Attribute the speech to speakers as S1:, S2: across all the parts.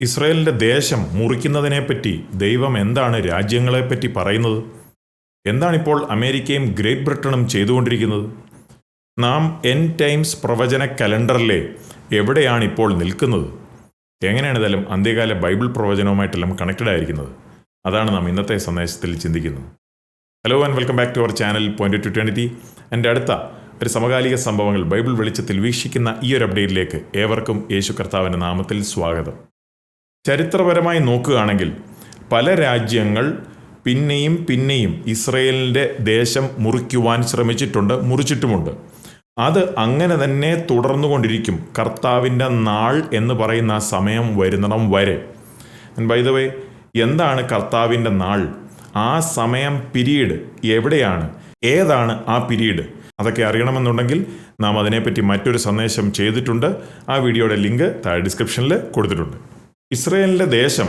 S1: ഇസ്രയേലിന്റെ ദേശം മുറിക്കുന്നതിനെപ്പറ്റി ദൈവം എന്താണ് രാജ്യങ്ങളെപ്പറ്റി പറയുന്നത്? എന്താണിപ്പോൾ അമേരിക്കയും ഗ്രേറ്റ് ബ്രിട്ടനും ചെയ്തുകൊണ്ടിരിക്കുന്നത്? നാം എൻ ടൈംസ് പ്രവചന കലണ്ടറിലെ എവിടെയാണ് ഇപ്പോൾ നിൽക്കുന്നത്? എങ്ങനെയാണ് ഇതെല്ലാം അന്ത്യകാല ബൈബിൾ പ്രവചനവുമായിട്ടെല്ലാം കണക്റ്റഡ് ആയിരിക്കുന്നത്? അതാണ് നാം ഇന്നത്തെ സന്ദേശത്തിൽ ചിന്തിക്കുന്നത്. Hello and welcome back to our channel point to twenty എന്റെ അടുത്ത ഒരു സമകാലിക സംഭവങ്ങൾ ബൈബിൾ വെളിച്ചത്തിൽ വീക്ഷിക്കുന്ന ഈ ഒരു അപ്ഡേറ്റിലേക്ക് ഏവർക്കും യേശു കർത്താവിന്റെ നാമത്തിൽ സ്വാഗതം. ചരിത്രപരമായി നോക്കുകയാണെങ്കിൽ പല രാജ്യങ്ങൾ പിന്നെയും പിന്നെയും ഇസ്രയേലിന്റെ ദേശം മുറിക്കുവാൻ ശ്രമിച്ചിട്ടുണ്ട് മുറിച്ചിട്ടുമുണ്ട്. അത് അങ്ങനെ തന്നെ തുടർന്നുകൊണ്ടിരിക്കും. കർത്താവിന്റെ നാൾ എന്ന് പറയുന്ന ആ സമയം വരുന്നിടം വരെ. ബൈ ദ വേ എന്താണ് കർത്താവിന്റെ നാൾ? ആ സമയം പിരീഡ് എവിടെയാണ്? ഏതാണ് ആ പിരീഡ്? അതൊക്കെ അറിയണമെന്നുണ്ടെങ്കിൽ നാം അതിനെപ്പറ്റി മറ്റൊരു സന്ദേശം ചെയ്തിട്ടുണ്ട്. ആ വീഡിയോയുടെ ലിങ്ക് താഴെ ഡിസ്ക്രിപ്ഷനിൽ കൊടുത്തിട്ടുണ്ട്. ഇസ്രയേലിന്റെ ദേശം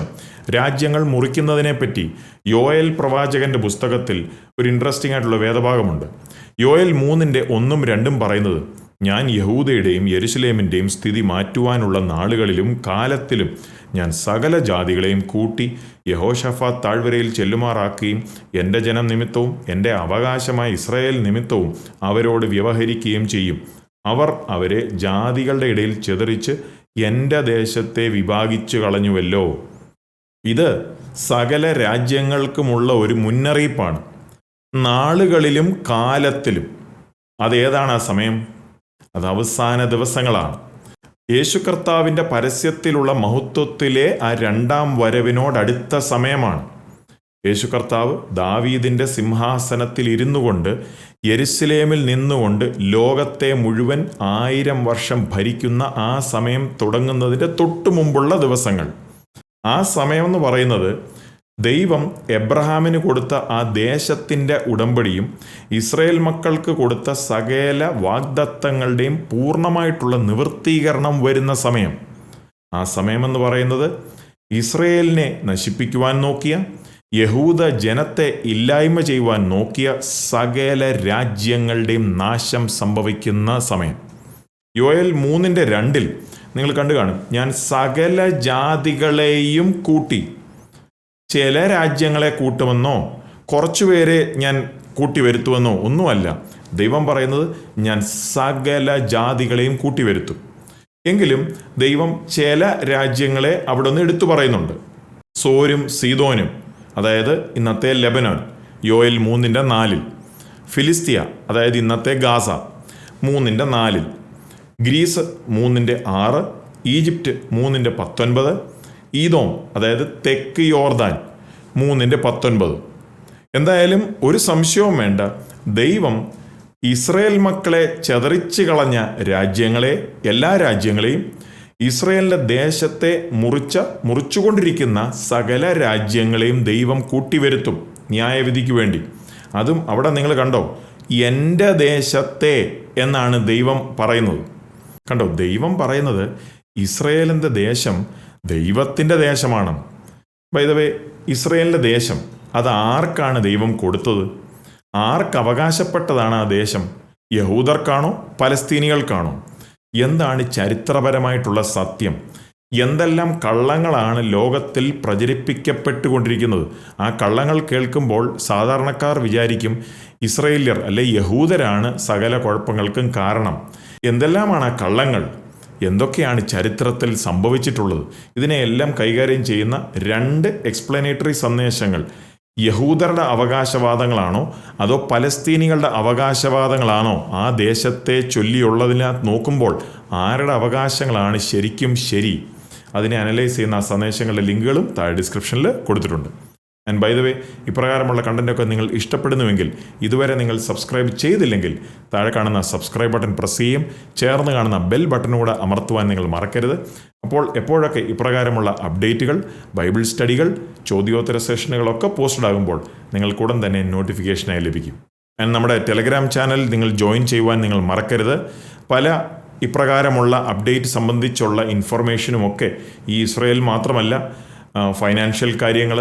S1: രാജ്യങ്ങൾ മുറിക്കുന്നതിനെപ്പറ്റി യോയൽ പ്രവാചകന്റെ പുസ്തകത്തിൽ ഒരു ഇൻട്രസ്റ്റിംഗ് ആയിട്ടുള്ള വേദഭാഗമുണ്ട്. യോയൽ മൂന്നിന്റെ ഒന്നും രണ്ടും പറയുന്നത് ഞാൻ യഹൂദയുടെയും യെരുസലേമിന്റെയും സ്ഥിതി മാറ്റുവാനുള്ള നാളുകളിലും കാലത്തിലും ഞാൻ സകല ജാതികളെയും കൂട്ടി യഹോഷഫ താഴ്വരയിൽ ചെല്ലുമാറാക്കുകയും എന്റെ ജനം നിമിത്തവും എന്റെ അവകാശമായ ഇസ്രായേൽ നിമിത്തവും അവരോട് വ്യവഹരിക്കുകയും ചെയ്യും. അവർ അവരെ ജാതികളുടെ ഇടയിൽ ചെതറിച്ച് എന്റെ ദേശത്തെ വിഭാഗിച്ചു കളഞ്ഞുവല്ലോ. ഇത് സകല രാജ്യങ്ങൾക്കുമുള്ള ഒരു മുന്നറിയിപ്പാണ്. നാളുകളിലും കാലത്തിലും. അതേതാണ് ആ സമയം? അത് അവസാന ദിവസങ്ങളാണ്. യേശു കർത്താവിന്റെ പരസ്യത്തിലുള്ള മഹത്വത്തിലെ ആ രണ്ടാം വരവിനോടടുത്ത സമയമാണ്. യേശു കർത്താവ് ദാവീദിന്റെ സിംഹാസനത്തിൽ ഇരുന്നു കൊണ്ട് യെരുസലേമിൽ നിന്നുകൊണ്ട് ലോകത്തെ മുഴുവൻ ആയിരം വർഷം ഭരിക്കുന്ന ആ സമയം തുടങ്ങുന്നതിന്റെ തൊട്ടു മുമ്പുള്ള ദിവസങ്ങൾ. ആ സമയം എന്ന് പറയുന്നത് ദൈവം എബ്രഹാമിന് കൊടുത്ത ആ ദേശത്തിന്റെ ഉടമ്പടിയും ഇസ്രയേൽ മക്കൾക്ക് കൊടുത്ത സകല വാഗ്ദത്തങ്ങളുടെയും പൂർണമായിട്ടുള്ള നിവൃത്തീകരണം വരുന്ന സമയം. ആ സമയമെന്ന് പറയുന്നത് ഇസ്രയേലിനെ നശിപ്പിക്കുവാൻ നോക്കിയ യഹൂദ ജനത്തെ ഇല്ലായ്മ ചെയ്യുവാൻ നോക്കിയ സകല രാജ്യങ്ങളുടെയും നാശം സംഭവിക്കുന്ന സമയം. യോയൽ മൂന്നിന്റെ രണ്ടിൽ നിങ്ങൾ കണ്ടു കാണും. ഞാൻ സകല ജാതികളെയും കൂട്ടി ചില രാജ്യങ്ങളെ കൂട്ടുമെന്നോ കുറച്ചുപേരെ ഞാൻ കൂട്ടി വരുത്തുമെന്നോ ഒന്നുമല്ല. ദൈവം പറയുന്നത് ഞാൻ സകല ജാതികളെയും കൂട്ടി വരുത്തും. എങ്കിലും ദൈവം ചില രാജ്യങ്ങളെ അവിടെ നിന്ന് എടുത്തു പറയുന്നുണ്ട്. സോരും സീതോനും അതായത് ഇന്നത്തെ ലെബനോൻ യോയിൽ മൂന്നിന്റെ നാലിൽ. ഫിലിസ്തീയ അതായത് ഇന്നത്തെ ഗാസ മൂന്നിന്റെ നാലിൽ. ഗ്രീസ് മൂന്നിന്റെ ആറ് ഈജിപ്റ്റ് മൂന്നിന്റെ പത്തൊൻപത് ഈദോം അതായത് തെക്ക് യോർദാൻ മൂന്നിന്റെ പത്തൊൻപത്. എന്തായാലും ഒരു സംശയവും വേണ്ട ദൈവം ഇസ്രയേൽ മക്കളെ ചതറിച്ച് കളഞ്ഞ രാജ്യങ്ങളെ എല്ലാ രാജ്യങ്ങളെയും ഇസ്രയേലിന്റെ ദേശത്തെ മുറിച്ച മുറിച്ചുകൊണ്ടിരിക്കുന്ന സകല രാജ്യങ്ങളെയും ദൈവം കൂട്ടിവരുത്തും ന്യായവിധിക്ക് വേണ്ടി. അതും അവിടെ നിങ്ങൾ കണ്ടോ? എന്റെ ദേശത്തെ എന്നാണ് ദൈവം പറയുന്നത്. കണ്ടോ? ദൈവം പറയുന്നത് ഇസ്രയേലിന്റെ ദേശം ദൈവത്തിന്റെ ദേശമാണ്. വൈദവേ ഇസ്രയേലിന്റെ ദേശം അത് ആർക്കാണ് ദൈവം കൊടുത്തത്? ആർക്ക് അവകാശപ്പെട്ടതാണ് ആ ദേശം? യഹൂദർക്കാണോ? പലസ്തീനികൾക്കാണോ? എന്താണ് ചരിത്രപരമായിട്ടുള്ള സത്യം? എന്തെല്ലാം കള്ളങ്ങളാണ് ലോകത്തിൽ പ്രചരിപ്പിക്കപ്പെട്ടുകൊണ്ടിരിക്കുന്നത്? ആ കള്ളങ്ങൾ കേൾക്കുമ്പോൾ സാധാരണക്കാർ വിചാരിക്കും ഇസ്രയേല്യർ അല്ലെ യഹൂദരാണ് സകല കുഴപ്പങ്ങൾക്കും കാരണം. എന്തെല്ലാമാണ് ആ കള്ളങ്ങൾ? എന്തൊക്കെയാണ് ചരിത്രത്തിൽ സംഭവിച്ചിട്ടുള്ളത്? ഇതിനെയെല്ലാം കൈകാര്യം ചെയ്യുന്ന രണ്ട് എക്സ്പ്ലനേറ്ററി സന്ദേശങ്ങൾ. യഹൂദരുടെ അവകാശവാദങ്ങളാണോ? അതോ പലസ്തീനികളുടെ അവകാശവാദങ്ങളാണോ? ആ ദേശത്തെ ചൊല്ലിയുള്ളതിനകത്ത് നോക്കുമ്പോൾ ആരുടെ അവകാശങ്ങളാണ് ശരിക്കും ശരി? അതിനെ അനലൈസ് ചെയ്യുന്ന ആ സന്ദേശങ്ങളുടെ ലിങ്കുകളും താഴെ ഡിസ്ക്രിപ്ഷനിൽ കൊടുത്തിട്ടുണ്ട്. ആൻഡ് ബൈ ദ വേ ഇപ്രകാരമുള്ള കണ്ടന്റൊക്കെ നിങ്ങൾ ഇഷ്ടപ്പെടുന്നുവെങ്കിൽ ഇതുവരെ നിങ്ങൾ സബ്സ്ക്രൈബ് ചെയ്തില്ലെങ്കിൽ താഴെ കാണുന്ന സബ്സ്ക്രൈബ് ബട്ടൺ പ്രസ് ചെയ്യും ചേർന്ന് കാണുന്ന ബെൽ ബട്ടൺ കൂടെ അമർത്തുവാൻ നിങ്ങൾ മറക്കരുത്. അപ്പോൾ എപ്പോഴൊക്കെ ഇപ്രകാരമുള്ള അപ്ഡേറ്റുകൾ ബൈബിൾ സ്റ്റഡികൾ ചോദ്യോത്തര സെഷനുകളൊക്കെ പോസ്റ്റഡ് ആകുമ്പോൾ നിങ്ങൾക്കുടൻ തന്നെ നോട്ടിഫിക്കേഷനായി ലഭിക്കും. ആൻഡ് നമ്മുടെ ടെലഗ്രാം ചാനൽ നിങ്ങൾ ജോയിൻ ചെയ്യുവാൻ നിങ്ങൾ മറക്കരുത്. പല ഇപ്രകാരമുള്ള അപ്ഡേറ്റ് സംബന്ധിച്ചുള്ള ഇൻഫർമേഷനുമൊക്കെ ഈ ഇസ്രയേൽ മാത്രമല്ല ഫൈനാൻഷ്യൽ കാര്യങ്ങൾ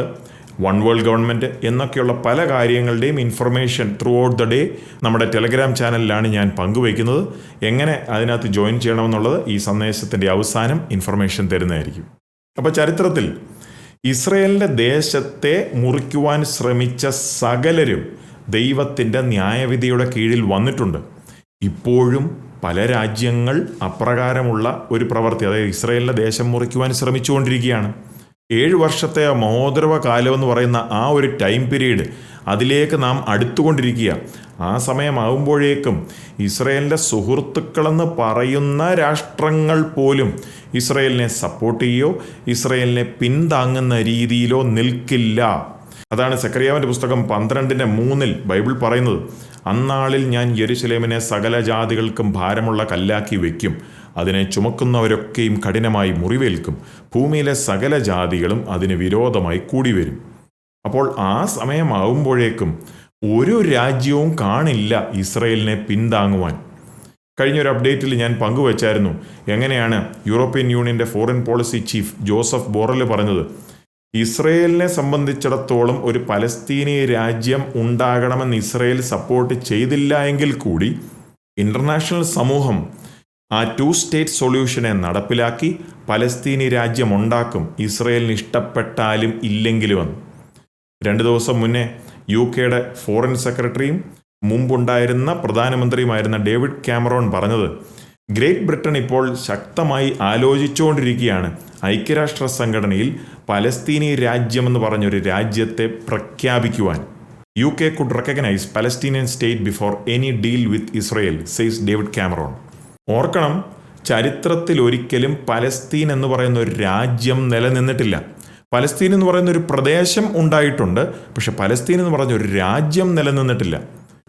S1: വൺ വേൾഡ് ഗവൺമെന്റ് എന്നൊക്കെയുള്ള പല കാര്യങ്ങളുടെയും information throughout the day നമ്മുടെ ടെലഗ്രാം ചാനലിലാണ് ഞാൻ പങ്കുവയ്ക്കുന്നത്. എങ്ങനെ അതിനകത്ത് ജോയിൻ ചെയ്യണമെന്നുള്ളത് ഈ സന്ദേശത്തിന്റെ അവസാനം ഇൻഫർമേഷൻ തരുന്നതായിരിക്കും. അപ്പോൾ ചരിത്രത്തിൽ ഇസ്രയേലിന്റെ ദേശത്തെ മുറിക്കുവാൻ ശ്രമിച്ച സകലരും ദൈവത്തിന്റെ ന്യായവിധിയുടെ കീഴിൽ വന്നിട്ടുണ്ട്. ഇപ്പോഴും പല രാജ്യങ്ങൾ അപ്രകാരമുള്ള ഒരു പ്രവൃത്തി അതായത് ഇസ്രയേലിന്റെ ദേശം മുറിക്കുവാൻ ശ്രമിച്ചുകൊണ്ടിരിക്കുകയാണ്. ഏഴ് വർഷത്തെ മഹോദരവ കാലം എന്ന് പറയുന്ന ആ ഒരു ടൈം പീരീഡ് അതിലേക്ക് നാം അടുത്തുകൊണ്ടിരിക്കുക. ആ സമയമാകുമ്പോഴേക്കും ഇസ്രയേലിന്റെ സുഹൃത്തുക്കളെന്ന് പറയുന്ന രാഷ്ട്രങ്ങൾ പോലും ഇസ്രയേലിനെ സപ്പോർട്ട് ചെയ്യോ ഇസ്രയേലിനെ പിന്താങ്ങുന്ന രീതിയിലോ നിൽക്കില്ല. അതാണ് സെക്രിയാവിന്റെ പുസ്തകം പന്ത്രണ്ടിന്റെ മൂന്നിൽ ബൈബിൾ പറയുന്നത്. അന്നാളിൽ ഞാൻ യരുസലേമിനെ സകല ജാതികൾക്കും ഭാരമുള്ള കല്ലാക്കി വയ്ക്കും അതിനെ ചുമക്കുന്നവരൊക്കെയും കഠിനമായി മുറിവേൽക്കും. ഭൂമിയിലെ സകല ജാതികളും അതിന് വിരോധമായി കൂടി വരും അപ്പോൾ ആ സമയമാവുമ്പോഴേക്കും ഒരു രാജ്യവും കാണില്ല ഇസ്രയേലിനെ പിന്താങ്ങുവാൻ. കഴിഞ്ഞൊരു അപ്ഡേറ്റിൽ ഞാൻ പങ്കുവച്ചായിരുന്നു. എങ്ങനെയാണ് യൂറോപ്യൻ യൂണിയന്റെ foreign policy chief Joseph Borrell പറഞ്ഞത്? ഇസ്രയേലിനെ സംബന്ധിച്ചിടത്തോളം ഒരു പലസ്തീനി രാജ്യം ഉണ്ടാകണമെന്ന് ഇസ്രയേൽ സപ്പോർട്ട് ചെയ്തില്ല എങ്കിൽ കൂടി ഇന്റർനാഷണൽ സമൂഹം ആ ടു സ്റ്റേറ്റ് സൊല്യൂഷനെ നടപ്പിലാക്കി പലസ്തീനി രാജ്യമുണ്ടാക്കും. ഇസ്രയേലിന് ഇഷ്ടപ്പെട്ടാലും ഇല്ലെങ്കിലും രണ്ട് ദിവസം മുന്നേ യു കെയുടെ ഫോറിൻ സെക്രട്ടറിയും മുമ്പുണ്ടായിരുന്ന പ്രധാനമന്ത്രിയുമായിരുന്ന ഡേവിഡ് ക്യാമറോൺ പറഞ്ഞത് ഗ്രേറ്റ് ബ്രിട്ടൻ ഇപ്പോൾ ശക്തമായി ആലോചിച്ചുകൊണ്ടിരിക്കുകയാണ്. ഐക്യരാഷ്ട്ര സംഘടനയിൽ പലസ്തീനി രാജ്യമെന്ന് പറഞ്ഞൊരു രാജ്യത്തെ പ്രഖ്യാപിക്കുവാൻ. U K could recognise Palestinian state before any deal with Israel says David Cameron ഓർക്കണം ചരിത്രത്തിൽ ഒരിക്കലും പലസ്തീൻ എന്ന് പറയുന്ന ഒരു രാജ്യം നിലനിന്നിട്ടില്ല. പലസ്തീൻ എന്ന് പറയുന്ന ഒരു പ്രദേശം ഉണ്ടായിട്ടുണ്ട് പക്ഷെ പലസ്തീൻ എന്ന് പറഞ്ഞ ഒരു രാജ്യം നിലനിന്നിട്ടില്ല.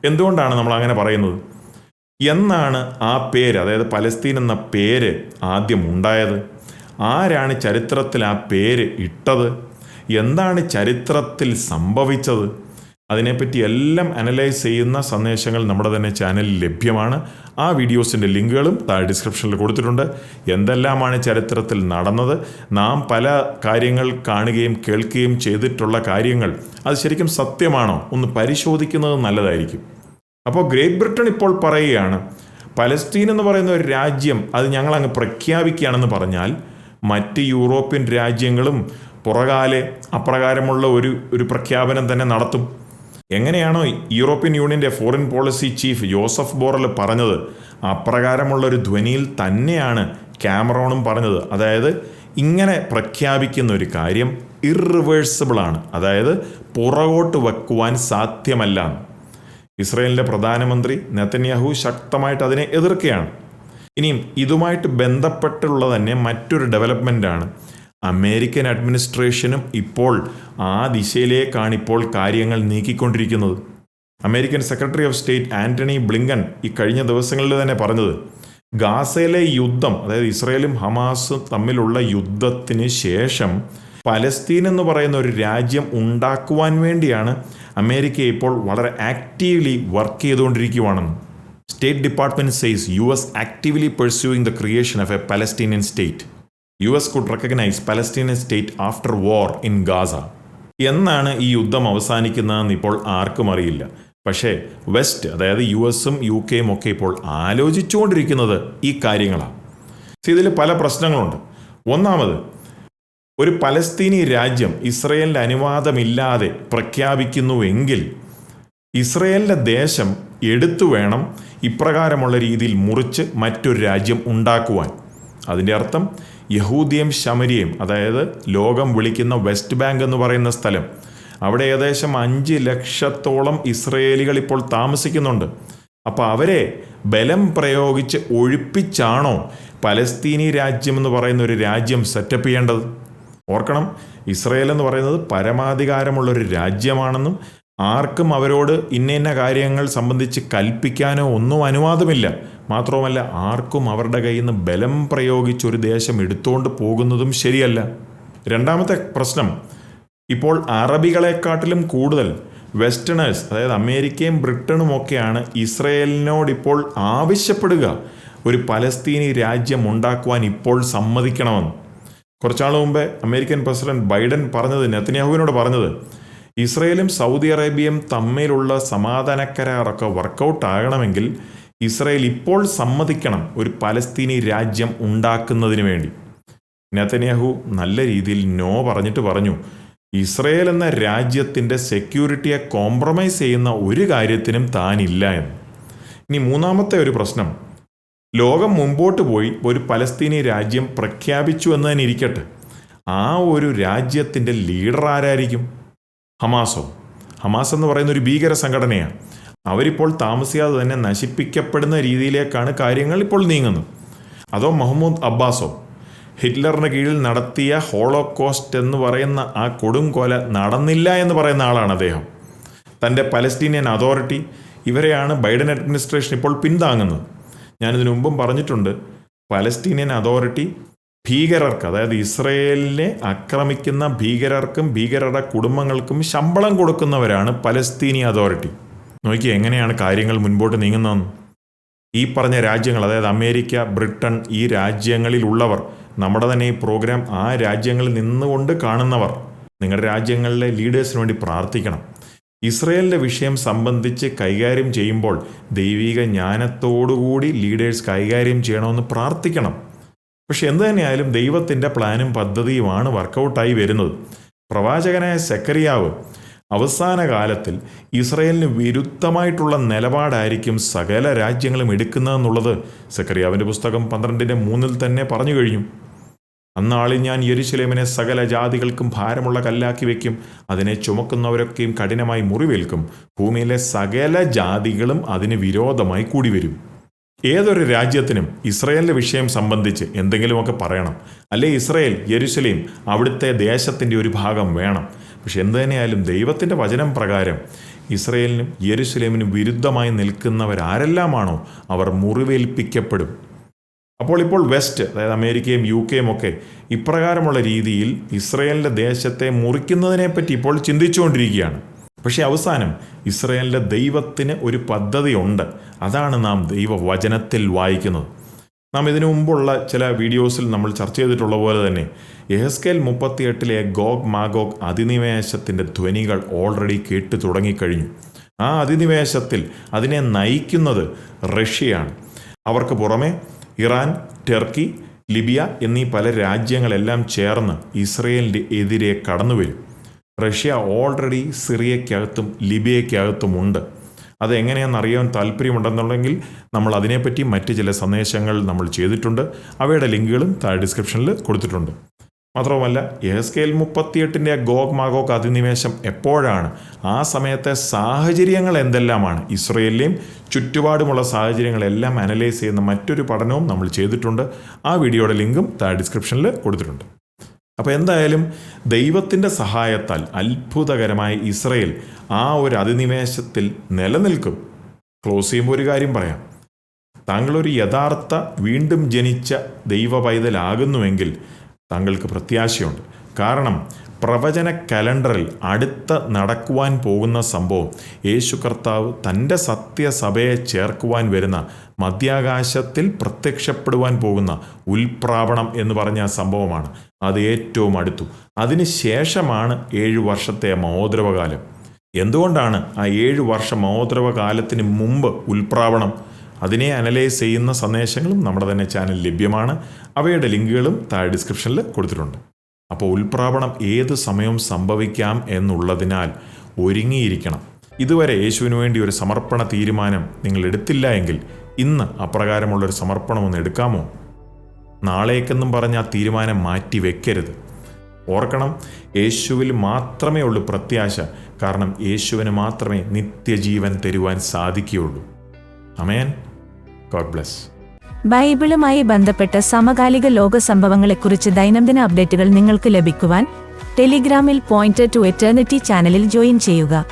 S1: എന്തുകൊണ്ടാണ് നമ്മൾ അങ്ങനെ പറയുന്നത്? എന്നാണ് ആ പേര് അതായത് പലസ്തീൻ എന്ന പേര് ആദ്യം ഉണ്ടായത്. ആരാണ് ചരിത്രത്തിൽ ആ പേര് ഇട്ടത്? എന്താണ് ചരിത്രത്തിൽ സംഭവിച്ചത്? അതിനെപ്പറ്റി എല്ലാം അനലൈസ് ചെയ്യുന്ന സന്ദേശങ്ങൾ നമ്മുടെ തന്നെ ചാനലിൽ ലഭ്യമാണ്. ആ വീഡിയോസിന്റെ ലിങ്കുകളും താഴെ ഡിസ്ക്രിപ്ഷനിൽ കൊടുത്തിട്ടുണ്ട്. എന്തെല്ലാമാണ് ചരിത്രത്തിൽ നടന്നത്? നാം പല കാര്യങ്ങൾ കാണുകയും കേൾക്കുകയും ചെയ്തിട്ടുള്ള കാര്യങ്ങൾ അത് ശരിക്കും സത്യമാണോ? ഒന്ന് പരിശോധിക്കുന്നത് നല്ലതായിരിക്കും. അപ്പോൾ ഗ്രേറ്റ് ബ്രിട്ടൻ ഇപ്പോൾ പറയുകയാണ് പലസ്തീൻ എന്ന് പറയുന്ന ഒരു രാജ്യം അത് ഞങ്ങൾ അങ്ങ് പ്രഖ്യാപിക്കുകയാണെന്ന് പറഞ്ഞാൽ മറ്റ് യൂറോപ്യൻ രാജ്യങ്ങളും പുറകാലെ അപ്രകാരമുള്ള ഒരു ഒരു പ്രഖ്യാപനം തന്നെ നടത്തും. എങ്ങനെയാണോ യൂറോപ്യൻ യൂണിയന്റെ foreign policy chief Joseph Borrell പറഞ്ഞത് അപ്രകാരമുള്ള ഒരു ധ്വനിയിൽ തന്നെയാണ് ക്യാമറോണും പറഞ്ഞത്. അതായത് ഇങ്ങനെ പ്രഖ്യാപിക്കുന്ന ഒരു കാര്യം ഇറിവേഴ്സിബിൾ ആണ്. അതായത് പുറകോട്ട് വെക്കുവാൻ സാധ്യമല്ല. ഇസ്രയേലിന്റെ പ്രധാനമന്ത്രി നെതന്യാഹു ശക്തമായിട്ട് അതിനെ എതിർക്കുകയാണ്. ഇനിയും ഇതുമായിട്ട് ബന്ധപ്പെട്ടുള്ള തന്നെ മറ്റൊരു ഡെവലപ്മെന്റാണ് അമേരിക്കൻ അഡ്മിനിസ്ട്രേഷനും ഇപ്പോൾ ആ ദിശയിലേക്കാണ് ഇപ്പോൾ കാര്യങ്ങൾ നീക്കിക്കൊണ്ടിരിക്കുന്നത്. American secretary of state Antony Blinken ഈ കഴിഞ്ഞ ദിവസങ്ങളിൽ തന്നെ പറഞ്ഞത് ഗാസയിലെ യുദ്ധം അതായത് ഇസ്രയേലും ഹമാസും തമ്മിലുള്ള യുദ്ധത്തിന് ശേഷം പലസ്തീൻ എന്ന് പറയുന്ന ഒരു രാജ്യം ഉണ്ടാക്കുവാൻ വേണ്ടിയാണ് അമേരിക്ക ഇപ്പോൾ വളരെ actively work ചെയ്തുകൊണ്ടിരിക്കുവാണെന്ന്. State department says U S actively pursuing the creation of a Palestinian state U S could recognise Palestinian state after war in Gaza എന്നാണ് ഈ യുദ്ധം അവസാനിക്കുന്നതെന്ന് ഇപ്പോൾ ആർക്കും അറിയില്ല. പക്ഷേ വെസ്റ്റ് അതായത് യു എസും യു കെയും ഒക്കെ ഇപ്പോൾ ആലോചിച്ചുകൊണ്ടിരിക്കുന്നത് ഈ കാര്യങ്ങളാണ്. ഇതിൽ പല പ്രശ്നങ്ങളുണ്ട്. ഒന്നാമത് ഒരു പലസ്തീനി രാജ്യം ഇസ്രയേലിന്റെ അനുവാദമില്ലാതെ പ്രഖ്യാപിക്കുന്നുവെങ്കിൽ ഇസ്രയേലിന്റെ ദേശം എടുത്തു വേണം ഇപ്രകാരമുള്ള രീതിയിൽ മുറിച്ച് മറ്റൊരു രാജ്യം ഉണ്ടാക്കുവാൻ. അതിന്റെ അർത്ഥം യഹൂദിയം ശമരിയം അതായത് ലോകം വിളിക്കുന്ന വെസ്റ്റ് ബാങ്ക് എന്ന് പറയുന്ന സ്ഥലം. അവിടെ ഏകദേശം അഞ്ച് ലക്ഷത്തോളം ഇസ്രയേലികൾ ഇപ്പോൾ താമസിക്കുന്നുണ്ട്. അപ്പോൾ അവരെ ബലം പ്രയോഗിച്ച് ഒഴിപ്പിച്ചാണോ പലസ്തീനി രാജ്യം എന്ന് പറയുന്ന ഒരു രാജ്യം സെറ്റപ്പ് ചെയ്യേണ്ടത്? ഓർക്കണം ഇസ്രയേൽ എന്ന് പറയുന്നത് പരമാധികാരമുള്ള ഒരു രാജ്യമാണെന്നും ആർക്കും അവരോട് ഇന്ന ഇന്ന കാര്യങ്ങൾ സംബന്ധിച്ച് കൽപ്പിക്കാനോ ഒന്നും അനുവാദമില്ല. മാത്രവുമല്ല ആർക്കും അവരുടെ കയ്യിൽ നിന്ന് ബലം പ്രയോഗിച്ച് ഒരു ദേശം എടുത്തുകൊണ്ട് പോകുന്നതും ശരിയല്ല. രണ്ടാമത്തെ പ്രശ്നം ഇപ്പോൾ അറബികളെക്കാട്ടിലും കൂടുതൽ വെസ്റ്റേണേഴ്സ് അതായത് അമേരിക്കയും ബ്രിട്ടനും ഒക്കെയാണ് ഇസ്രയേലിനോടിപ്പോൾ ആവശ്യപ്പെടുക. ഒരു പലസ്തീനി രാജ്യം ഉണ്ടാക്കുവാൻ ഇപ്പോൾ സമ്മതിക്കണമെന്ന്. കുറച്ചാൾ മുമ്പേ അമേരിക്കൻ പ്രസിഡന്റ് ബൈഡൻ പറഞ്ഞത് നെത്തന്യാഹുവിനോട് പറഞ്ഞത് ഇസ്രയേലും സൗദി അറേബ്യയും തമ്മിലുള്ള സമാധാന കരാറൊക്കെ വർക്കൗട്ട് ആകണമെങ്കിൽ ഇസ്രയേൽ ഇപ്പോൾ സമ്മതിക്കണം ഒരു പലസ്തീനി രാജ്യം ഉണ്ടാക്കുന്നതിന് വേണ്ടി. നെതന്യാഹു നല്ല രീതിയിൽ നോ പറഞ്ഞിട്ട് പറഞ്ഞു. ഇസ്രയേൽ എന്ന രാജ്യത്തിന്റെ സെക്യൂരിറ്റിയെ കോംപ്രമൈസ് ചെയ്യുന്ന ഒരു കാര്യത്തിനും താനില്ല എന്ന്. ഇനി മൂന്നാമത്തെ ഒരു പ്രശ്നം. ലോകം മുമ്പോട്ട് പോയി ഒരു പലസ്തീനി രാജ്യം പ്രഖ്യാപിച്ചു എന്ന് തന്നെ ഇരിക്കട്ടെ. ആ ഒരു രാജ്യത്തിന്റെ ലീഡർ ആരായിരിക്കും? ഹമാസോ. ഹമാസ് എന്ന് പറയുന്ന ഒരു ഭീകര സംഘടനയാണ്. അവരിപ്പോൾ താമസിയാതെ തന്നെ നശിപ്പിക്കപ്പെടുന്ന രീതിയിലേക്കാണ് കാര്യങ്ങൾ ഇപ്പോൾ നീങ്ങുന്നത്. അതോ മുഹമ്മദ് അബ്ബാസോ ഹിറ്റ്ലറിന് കീഴിൽ നടത്തിയ ഹോളോകോസ്റ്റ് എന്ന് പറയുന്ന ആ കൊടുംകൊല നടന്നില്ല എന്ന് പറയുന്ന ആളാണ് അദ്ദേഹം. തന്റെ പലസ്തീനിയൻ അതോറിറ്റി ഇവരെയാണ് ബൈഡൻ അഡ്മിനിസ്ട്രേഷൻ ഇപ്പോൾ പിന്താങ്ങുന്നത് ഞാനിതിനു മുമ്പും പറഞ്ഞിട്ടുണ്ട് പലസ്തീനിയൻ അതോറിറ്റി ഭീകരർക്ക് അതായത് ഇസ്രയേലിനെ ആക്രമിക്കുന്ന ഭീകരർക്കും ഭീകരരുടെ കുടുംബങ്ങൾക്കും ശമ്പളം കൊടുക്കുന്നവരാണ് പലസ്തീനി അതോറിറ്റി. നോക്കി എങ്ങനെയാണ് കാര്യങ്ങൾ മുൻപോട്ട് നീങ്ങുന്നതെന്ന്. ഈ പറഞ്ഞ രാജ്യങ്ങൾ അതായത് അമേരിക്ക ബ്രിട്ടൻ ഈ രാജ്യങ്ങളിലുള്ളവർ നമ്മുടെ തന്നെ ഈ പ്രോഗ്രാം ആ രാജ്യങ്ങളിൽ നിന്നുകൊണ്ട് കാണുന്നവർ നിങ്ങളുടെ രാജ്യങ്ങളിലെ ലീഡേഴ്സിന് വേണ്ടി പ്രാർത്ഥിക്കണം. ഇസ്രയേലിന്റെ വിഷയം സംബന്ധിച്ച് കൈകാര്യം ചെയ്യുമ്പോൾ ദൈവിക ജ്ഞാനത്തോടുകൂടി ലീഡേഴ്സ് കൈകാര്യം ചെയ്യണമെന്ന് പ്രാർത്ഥിക്കണം. പക്ഷെ എന്തു തന്നെയായാലും ദൈവത്തിന്റെ പ്ലാനും പദ്ധതിയുമാണ് വർക്കൗട്ടായി വരുന്നത്. പ്രവാചകനായ സെക്കരിയാവ് അവസാന കാലത്തിൽ ഇസ്രയേലിന് വിരുദ്ധമായിട്ടുള്ള നിലപാടായിരിക്കും സകല രാജ്യങ്ങളും എടുക്കുന്നതെന്നുള്ളത് സെക്കറിയാവിന്റെ പുസ്തകം പന്ത്രണ്ടിന്റെ മൂന്നിൽ തന്നെ പറഞ്ഞു കഴിഞ്ഞു. അന്നാളിൽ ഞാൻ യരിശിലേമിനെ സകല ജാതികൾക്കും ഭാരമുള്ള കല്ലാക്കി വയ്ക്കും അതിനെ ചുമക്കുന്നവരൊക്കെയും കഠിനമായി മുറിവേൽക്കും. ഭൂമിയിലെ സകല ജാതികളും അതിന് വിരോധമായി കൂടി വരും ഏതൊരു രാജ്യത്തിനും ഇസ്രയേലിന്റെ വിഷയം സംബന്ധിച്ച് എന്തെങ്കിലുമൊക്കെ പറയണം. അല്ലെ ഇസ്രയേൽ യെരുസലേം അവിടുത്തെ ദേശത്തിന്റെ ഒരു ഭാഗം വേണം. പക്ഷെ എന്ത് തന്നെയായാലും ദൈവത്തിന്റെ വചനം പ്രകാരം ഇസ്രയേലിനും യെരുസലേമിനും വിരുദ്ധമായി നിൽക്കുന്നവരാരെല്ലാമാണോ അവർ മുറിവേൽപ്പിക്കപ്പെടും. അപ്പോൾ ഇപ്പോൾ വെസ്റ്റ് അതായത് അമേരിക്കയും യു കെയും ഒക്കെ ഇപ്രകാരമുള്ള രീതിയിൽ ഇസ്രയേലിന്റെ ദേശത്തെ മുറിക്കുന്നതിനെപ്പറ്റി ഇപ്പോൾ ചിന്തിച്ചുകൊണ്ടിരിക്കുകയാണ്. പക്ഷേ അവസാനം ഇസ്രയേലിന്റെ ദൈവത്തിന് ഒരു പദ്ധതിയുണ്ട്. അതാണ് നാം ദൈവവചനത്തിൽ വായിക്കുന്നത്. നാം ഇതിനു മുമ്പുള്ള ചില വീഡിയോസിൽ നമ്മൾ ചർച്ച ചെയ്തിട്ടുള്ള പോലെ തന്നെ എഹസ്കേൽ മുപ്പത്തിയെട്ടിലെ ഗോഗ് മാഗോഗ് അധിനിവേശത്തിന്റെ ധ്വനികൾ ഓൾറെഡി കേട്ടു തുടങ്ങിക്കഴിഞ്ഞു. ആ അധിനിവേശത്തിൽ അതിനെ നയിക്കുന്നത് റഷ്യയാണ്. അവർക്ക് പുറമെ ഇറാൻ ടർക്കി ലിബിയ എന്നീ പല രാജ്യങ്ങളെല്ലാം ചേർന്ന് ഇസ്രയേലിന്റെ എതിരെ കടന്നുവരും. റഷ്യ ഓൾറെഡി സിറിയയ്ക്കകത്തും ലിബിയക്കകത്തുമുണ്ട് അത് എങ്ങനെയാണെന്ന് അറിയാൻ താല്പര്യമുണ്ടെന്നുണ്ടെങ്കിൽ നമ്മൾ അതിനെപ്പറ്റി മറ്റ് ചില സന്ദേശങ്ങൾ നമ്മൾ ചെയ്തിട്ടുണ്ട്. അവയുടെ ലിങ്കുകളും താഴെ ഡിസ്ക്രിപ്ഷനിൽ കൊടുത്തിട്ടുണ്ട്. മാത്രവുമല്ല എസ് കെ എൽ മുപ്പത്തിയെട്ടിന്റെ ഗോഗ് മാഗോക്ക് അധിനിവേശം എപ്പോഴാണ്? ആ സമയത്തെ സാഹചര്യങ്ങൾ എന്തെല്ലാമാണ്? ഇസ്രയേലിലെയും ചുറ്റുപാടുമുള്ള സാഹചര്യങ്ങളെല്ലാം അനലൈസ് ചെയ്യുന്ന മറ്റൊരു പഠനവും നമ്മൾ ചെയ്തിട്ടുണ്ട്. ആ വീഡിയോയുടെ ലിങ്കും താഴെ ഡിസ്ക്രിപ്ഷനിൽ കൊടുത്തിട്ടുണ്ട്. അപ്പോൾ എന്തായാലും ദൈവത്തിന്റെ സഹായത്താൽ അത്ഭുതകരമായ ഇസ്രയേൽ ആ ഒരു അതിനിവേശത്തിൽ നിലനിൽക്കും. ക്ലോസ് ചെയ്യുമ്പോൾ ഒരു കാര്യം പറയാം. താങ്കളൊരു യഥാർത്ഥ വീണ്ടും ജനിച്ച ദൈവ പൈതലാകുന്നുവെങ്കിൽ താങ്കൾക്ക് പ്രത്യാശയുണ്ട്. കാരണം പ്രവചന കലണ്ടറിൽ അടുത്ത നടക്കുവാൻ പോകുന്ന സംഭവം യേശു കർത്താവ് തന്റെ സത്യസഭയെ ചേർക്കുവാൻ വരുന്ന മധ്യാകാശത്തിൽ പ്രത്യക്ഷപ്പെടുവാൻ പോകുന്ന ഉൽപ്രാവണം എന്ന് പറഞ്ഞ സംഭവമാണ്. അത് ഏറ്റവും അടുത്തു. അതിന് ശേഷമാണ് ഏഴു വർഷത്തെ മഹോദ്രവകാലം. എന്തുകൊണ്ടാണ് ആ ഏഴു വർഷ മഹോദ്രവകാലത്തിന് മുമ്പ് ഉൽപ്രാവണം? അതിനെ അനലൈസ് ചെയ്യുന്ന സന്ദേശങ്ങളും നമ്മുടെ തന്നെ ചാനൽ ലഭ്യമാണ്. അവയുടെ ലിങ്കുകളും താഴെ ഡിസ്ക്രിപ്ഷനിൽ കൊടുത്തിട്ടുണ്ട്. അപ്പോൾ ഉൽപ്രാവണം ഏത് സമയവും സംഭവിക്കാം എന്നുള്ളതിനാൽ ഒരുങ്ങിയിരിക്കണം. ഇതുവരെ യേശുവിന് വേണ്ടി ഒരു സമർപ്പണ തീരുമാനം നിങ്ങൾ എടുത്തില്ല എങ്കിൽ ഇന്ന് അപ്രകാരമുള്ളൊരു സമർപ്പണം ഒന്ന് എടുക്കാമോ? നാളേക്കെന്നും പറഞ്ഞ് ആ തീരുമാനം മാറ്റി വെക്കരുത്. ഓർക്കണം യേശുവിൽ മാത്രമേ ഉള്ളൂ പ്രത്യാശ. കാരണം യേശുവിന് മാത്രമേ നിത്യജീവൻ തരുവാൻ സാധിക്കുകയുള്ളൂ. അമേൻ ഗോഡ് ബ്ലസ്.
S2: ബൈബിളുമായി ബന്ധപ്പെട്ട സമകാലിക ലോക സംഭവങ്ങളെക്കുറിച്ച് ദൈനംദിന അപ്ഡേറ്റുകൾ നിങ്ങൾക്ക് ലഭിക്കുവാൻ ടെലിഗ്രാമിൽ പോയിന്റ് ടു എറ്റേണിറ്റി ചാനലിൽ ജോയിൻ ചെയ്യുക.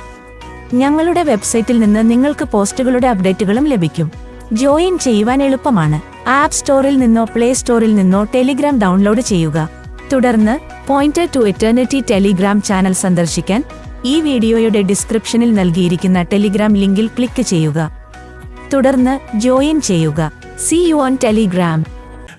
S2: ഞങ്ങളുടെ വെബ്സൈറ്റിൽ നിന്ന് നിങ്ങൾക്ക് പോസ്റ്റുകളുടെ അപ്ഡേറ്റുകളും ലഭിക്കും. ജോയിൻ ചെയ്യുവാൻ എളുപ്പമാണ്. ആപ്പ് സ്റ്റോറിൽ നിന്നോ പ്ലേ സ്റ്റോറിൽ നിന്നോ ടെലിഗ്രാം ഡൗൺലോഡ് ചെയ്യുക. തുടർന്ന് point to eternity Telegram channel സന്ദർശിക്കാൻ ഈ വീഡിയോയുടെ ഡിസ്ക്രിപ്ഷനിൽ നൽകിയിരിക്കുന്ന ടെലിഗ്രാം ലിങ്കിൽ ക്ലിക്ക് ചെയ്യുക. തുടർന്ന് ജോയിൻ ചെയ്യുക. സി യു ഓൺ ടെലിഗ്രാം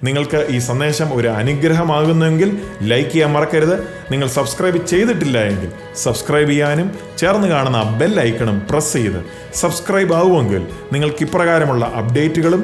S1: നിങ്ങൾക്ക് ഈ സന്ദേശം ഒരു അനുഗ്രഹമാകുന്നെങ്കിൽ ലൈക്ക് ചെയ്യാൻ മറക്കരുത്. നിങ്ങൾ സബ്സ്ക്രൈബ് ചെയ്തിട്ടില്ല എങ്കിൽ സബ്സ്ക്രൈബ് ചെയ്യാനും ചേർന്ന് കാണുന്ന ബെൽ ഐക്കണും പ്രസ് ചെയ്ത് സബ്സ്ക്രൈബ് ആവുമെങ്കിൽ നിങ്ങൾക്ക് ഇപ്രകാരമുള്ള അപ്ഡേറ്റുകളും